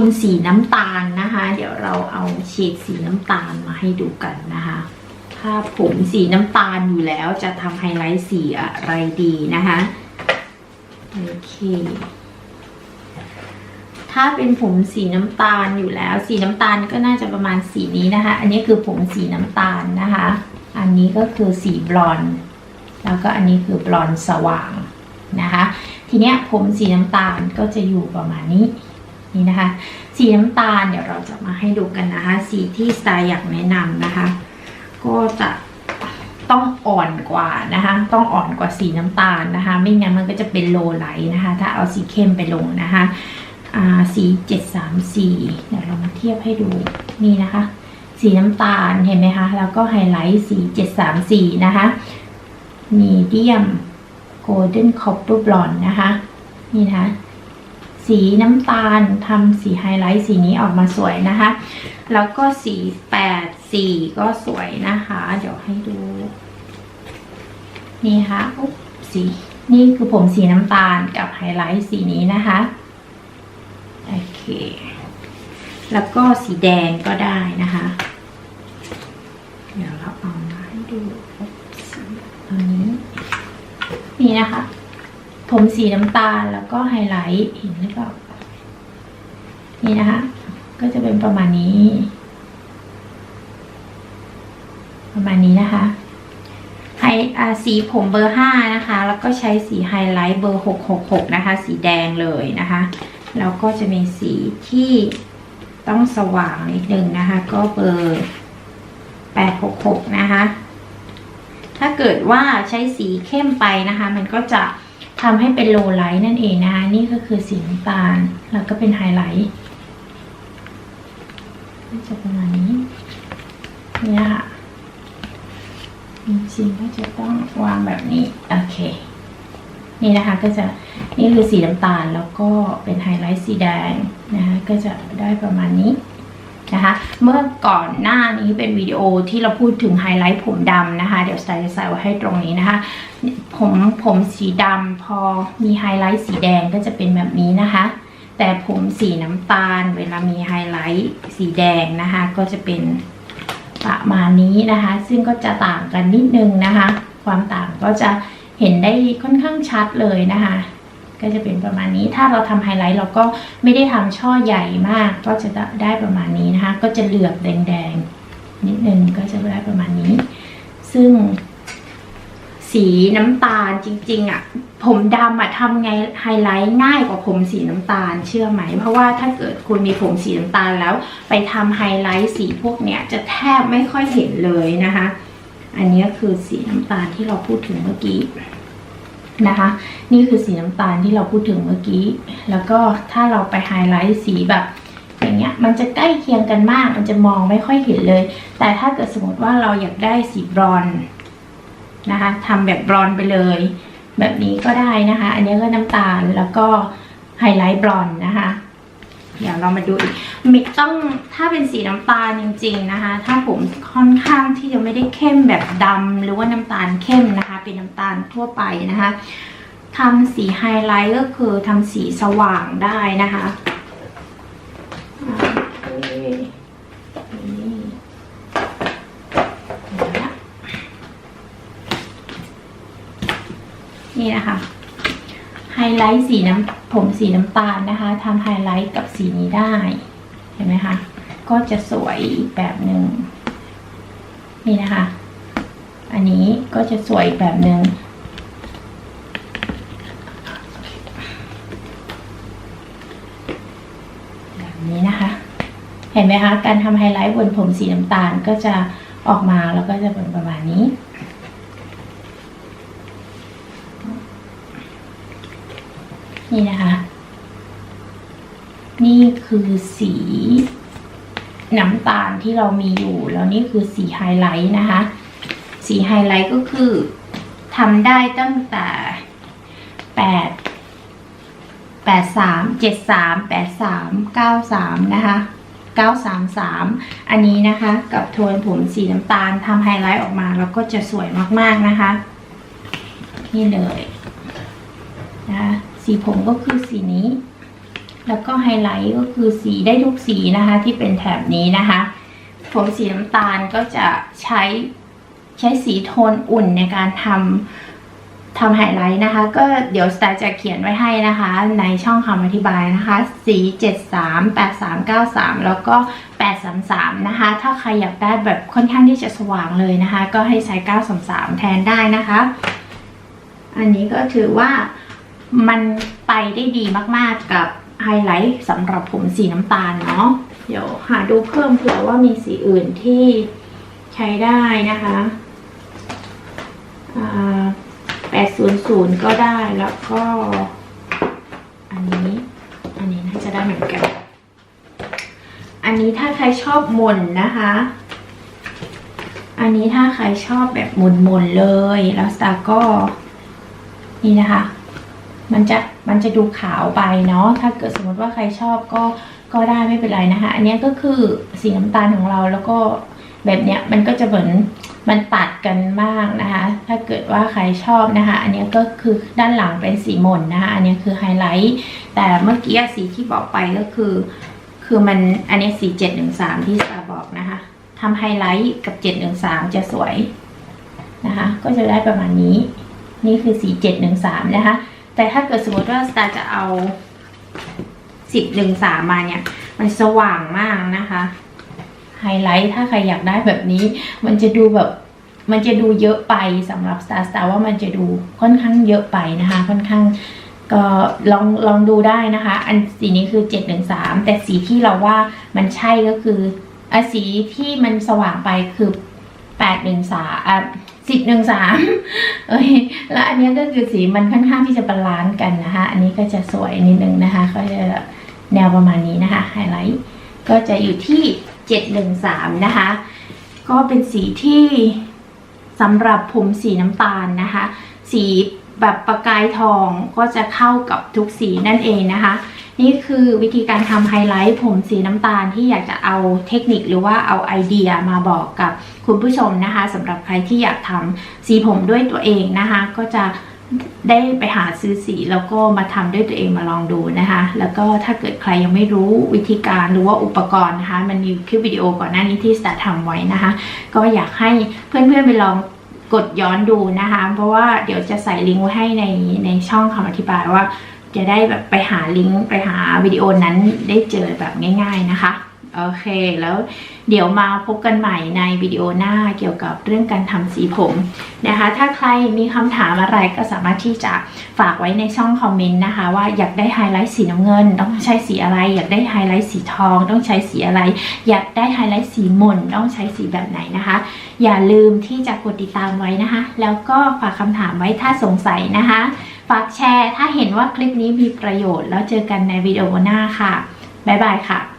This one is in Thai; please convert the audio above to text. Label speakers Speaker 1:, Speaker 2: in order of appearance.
Speaker 1: นสีน้ำตาลนะคะ เดี๋ยวเราเอาเฉดสีน้ำตาลมาให้ดูกันนะคะ ถ้าผมสีน้ำตาลอยู่แล้วจะทำไฮไลท์สีอะไรดีนะคะโอเคถ้าเป็นผมสีน้ำตาลอยู่แล้ว สีน้ำตาลก็น่าจะประมาณสีนี้นะคะ อันนี้คือผมสีน้ำตาลนะคะ อันนี้ก็คือสีบลอนแล้วก็อันนี้คือบลอนสว่างนะคะ ทีเนี้ยผมสีน้ำตาลก็จะอยู่ประมาณนี้ นี่นะคะ สีน้ำตาลเดี๋ยวเราจะมาให้ดูกันนะคะ สีที่สไตล์อยากแนะนำนะคะ ก็จะต้องอ่อนกว่านะคะ ต้องอ่อนกว่าสีน้ำตาลนะคะ ไม่งั้นมันก็จะเป็นโลไลท์นะคะ ถ้าเอาสีเข้มไปลงนะคะสีเจ็ดสามสี่เดี๋ยวเรามาเทียบให้ดูนี่นะคะ สีน้ำตาลเห็นไหมคะ แล้วก็ไฮไลท์สีเจ็ดสามสี่นะคะมีเดียมโกลเด้นคอปเปอร์บลอนนะคะ นี่นะคะ สีน้ำตาลทำสีไฮไลท์สีนี้ออกมาสวยนะคะ แล้วก็สีแปดสีก็สวยนะคะ เดี๋ยวให้ดู นี่ค่ะอุ๊บสีนี่คือผมสีน้ำตาลกับไฮไลท์สีนี้นะคะ โอเค แล้วก็สีแดงก็ได้นะคะ เดี๋ยวเราเอามาให้ดูสีอันนี้ นี่นะคะ ผมสีน้ำตาลแล้วก็ไฮไลท์เห็นหรือเปล่า นี่นะคะ ก็จะเป็นประมาณนี้ ประมาณนี้นะคะไฮสีผมเบอร์ห้านะคะ แล้วก็ใช้สีไฮไลท์เบอร์หกหกหกนะคะ สีแดงเลยนะคะ แล้วก็จะมีสีที่ต้องสว่างนิดนึงนะคะ ก็เบอร์แปดหกหกนะคะ ถ้าเกิดว่าใช้สีเข้มไปนะคะ มันก็จะ ทำให้เป็นโลไลท์นั่นเองนะคะนี่ก็คือสีน้ำตาลแล้วก็เป็นไฮไลท์ก็จะประมาณนี้เนี่ยค่ะจริงๆก็จะต้องวางแบบนี้ โอเค นี่นะคะก็จะนี่คือสีน้ำตาลแล้วก็เป็นไฮไลท์สีแดงนะคะก็จะได้ประมาณนี้ นะคะ เมื่อก่อนหน้านี้เป็นวิดีโอที่เราพูดถึงไฮไลท์ผมดำนะคะ เดี๋ยวสไตล์จะใส่ไว้ให้ตรงนี้นะคะ ผมผมสีดำพอมีไฮไลท์สีแดงก็จะเป็นแบบนี้นะคะ แต่ผมสีน้ำตาล เวลามีไฮไลท์สีแดงนะคะ ก็จะเป็นประมาณนี้นะคะ ซึ่งก็จะต่างกันนิดนึงนะคะ ความต่างก็จะเห็นได้ค่อนข้างชัดเลยนะคะ ก็จะเป็นประมาณนี้ ถ้าเราทำไฮไลท์เราก็ไม่ได้ทำช่อใหญ่มาก ก็จะได้ประมาณนี้นะคะ ก็จะเหลือบแดงๆนิดนึงก็จะได้ประมาณนี้ ซึ่งสีน้ำตาลจริงๆอะผมดำอะทำไงไฮไลท์ง่ายกว่าผมสีน้ำตาลเชื่อไหม เพราะว่าถ้าเกิดคุณมีผมสีน้ำตาลแล้ว ไปทำไฮไลท์สีพวกเนี้ยจะแทบไม่ค่อยเห็นเลยนะคะ อันนี้คือสีน้ำตาลที่เราพูดถึงเมื่อกี้ นะคะ นี่คือสีน้ำตาลที่เราพูดถึงเมื่อกี้ แล้วก็ถ้าเราไปไฮไลท์สีแบบอย่างเงี้ยมันจะใกล้เคียงกันมาก มันจะมองไม่ค่อยเห็นเลย แต่ถ้าเกิดสมมติว่าเราอยากได้สีบรอนนะคะทำแบบบรอนไปเลย แบบนี้ก็ได้นะคะ อันนี้ก็น้ำตาลแล้วก็ไฮไลท์บรอนนะคะ เดี๋ยวเรามาดูอีก มิกต้องถ้าเป็นสีน้ำตาลจริง ๆนะคะ ถ้าผมค่อนข้างที่จะไม่ได้เข้มแบบดำหรือว่าน้ำตาลเข้มนะคะ เป็นน้ำตาลทั่วไปนะคะทำสีไฮไลท์ก็คือทำสีสว่างได้นะคะนี่นะคะไฮไลท์สีน้ำผมสีน้ำตาลนะคะทำไฮไลท์กับสีนี้ได้ เห็นไหมคะ ก็จะสวยอีกแบบหนึ่งนี่นะคะ อันนี้ก็จะสวยอีกแบบหนึ่งแบบนี้นะคะ เห็นไหมคะ การทำไฮไลท์บนผมสีน้ำตาลก็จะออกมาแล้วก็จะเป็นประมาณนี้นี่นะคะ นี่คือสีน้ำตาลที่เรามีอยู่ แล้วนี่คือสีไฮไลท์นะคะ สีไฮไลท์ก็คือทำได้ตั้งแต่แปดแปดสามเจ็ดสามแปดสามเก้าสามนะคะเก้าสามสามอันนี้นะคะ กับโทนผมสีน้ำตาลทำไฮไลท์ออกมาแล้วก็จะสวยมากๆนะคะ นี่เลยนะะสีผมก็คือสีนี้ แล้วก็ไฮไลท์ก็คือสีได้ทุกสีนะคะที่เป็นแถบนี้นะคะ ผมสีน้ำตาลก็จะใช้ใช้สีโทนอุ่นในการทำทำไฮไลท์นะคะ ก็เดี๋ยวสไตาร์จะเขียนไว้ให้นะคะ ในช่องคำอธิบายนะคะ สี 73 8393 แล้วก็ 833 นะคะ ถ้าใครอยากได้แบบค่อนข้างที่จะสว่างเลยนะคะ ก็ให้ใช้ 933 แทนได้นะคะ อันนี้ก็ถือว่ามันไปได้ดีมากๆกับ ไฮไลท์สำหรับผมสีน้ำตาลเนาะเดี๋ยวหาดูเพิ่มเผื่อว่ามีสีอื่นที่ใช้ได้นะคะ800 ก็ได้แล้วก็ อันนี้ อันนี้น่าจะได้เหมือนกัน อันนี้ถ้าใครชอบมนนะคะ อันนี้ถ้าใครชอบแบบหมุนๆเลย แล้วสตาร์ก็ นี่นะคะ มันจะมันจะดูขาวไปเนาะถ้าเกิดสมมติว่าใครชอบก็ก็ได้ไม่เป็นไรนะคะอันนี้ก็คือสีน้ำตาลของเราแล้วก็แบบเนี้ยมันก็จะเหมือนมันตัดกันมากนะคะ ถ้าเกิดว่าใครชอบนะคะ อันนี้ก็คือด้านหลังเป็นสีหม่นนะคะอันนี้คือไฮไลท์แต่เมื่อกี้สีที่บอกไปก็คือ คือมันอันนี้สีเจ็ดหนึ่งสามที่สาบอกนะคะทำไฮไลท์กับเจ็ดหนึ่งสามจะสวยนะคะ ก็จะได้ประมาณนี้ นี่คือสีเจ็ดหนึ่งสามนะคะ แต่ถ้าเกิดสมมติว่าสตาร์จะเอาสิบหนึ่งสามมาเนี่ย มันสว่างมากนะคะ ไฮไลท์ถ้าใครอยากได้แบบนี้ มันจะดูแบบมันจะดูเยอะไปสำหรับ Star Star ว่ามันจะดูค่อนข้างเยอะไปนะคะ ค่อนข้างก็ลองลองดูได้นะคะ อันสีนี้คือ 713 แต่สีที่เราว่ามันใช่ก็คืออสีที่มันสว่างไปคือ 813อะ สิบหนึ่งสามเอ้ยแล้วอันนี้ก็คือสีมันค่อนข้างที่จะบาลานซ์กันนะคะ อันนี้ก็จะสวยนิดนึงนะคะ ก็จะแนวประมาณนี้นะคะไฮไลท์ก็จะอยู่ที่เจ็ดหนะคะ ก็เป็นสีที่สำหรับผมสีน้ำตาลนะคะ สี แบบประกายทองก็จะเข้ากับทุกสีนั่นเองนะคะ นี่คือวิธีการทำไฮไลท์ผมสีน้ำตาลที่อยากจะเอาเทคนิคหรือว่าเอาไอเดียมาบอกกับคุณผู้ชมนะคะสำหรับใครที่อยากทำสีผมด้วยตัวเองนะคะ ก็จะได้ไปหาซื้อสีแล้วก็มาทำด้วยตัวเองมาลองดูนะคะ แล้วก็ถ้าเกิดใครยังไม่รู้วิธีการหรือว่าอุปกรณ์นะคะ มันมีคลิปวิดีโอก่อนหน้านี้ที่สตาร์ทำไว้นะคะ ก็อยากให้เพื่อนๆไปลอง กดย้อนดูนะคะ เพราะว่าเดี๋ยวจะใส่ลิงก์ไว้ให้ในในช่องคำอธิบายว่า จะได้แบบไปหาลิงก์ไปหาวิดีโอนั้นได้เจอแบบง่าย ๆนะคะ โอเค แล้วเดี๋ยวมาพบกันใหม่ในวิดีโอหน้าเกี่ยวกับเรื่องการทำสีผมนะคะ ถ้าใครมีคำถามอะไรก็สามารถที่จะฝากไว้ในช่องคอมเมนต์นะคะ ว่าอยากได้ไฮไลท์สีน้ำเงิน ต้องใช้สีอะไร อยากได้ไฮไลท์สีทอง ต้องใช้สีอะไร อยากได้ไฮไลท์สีหม่นต้องใช้สีแบบไหนนะคะ อย่าลืมที่จะกดติดตามไว้นะคะ แล้วก็ฝากคำถามไว้ถ้าสงสัยนะคะฝากแชร์ถ้าเห็นว่าคลิปนี้มีประโยชน์ แล้วเจอกันในวิดีโอหน้าค่ะ บ๊ายบายค่ะ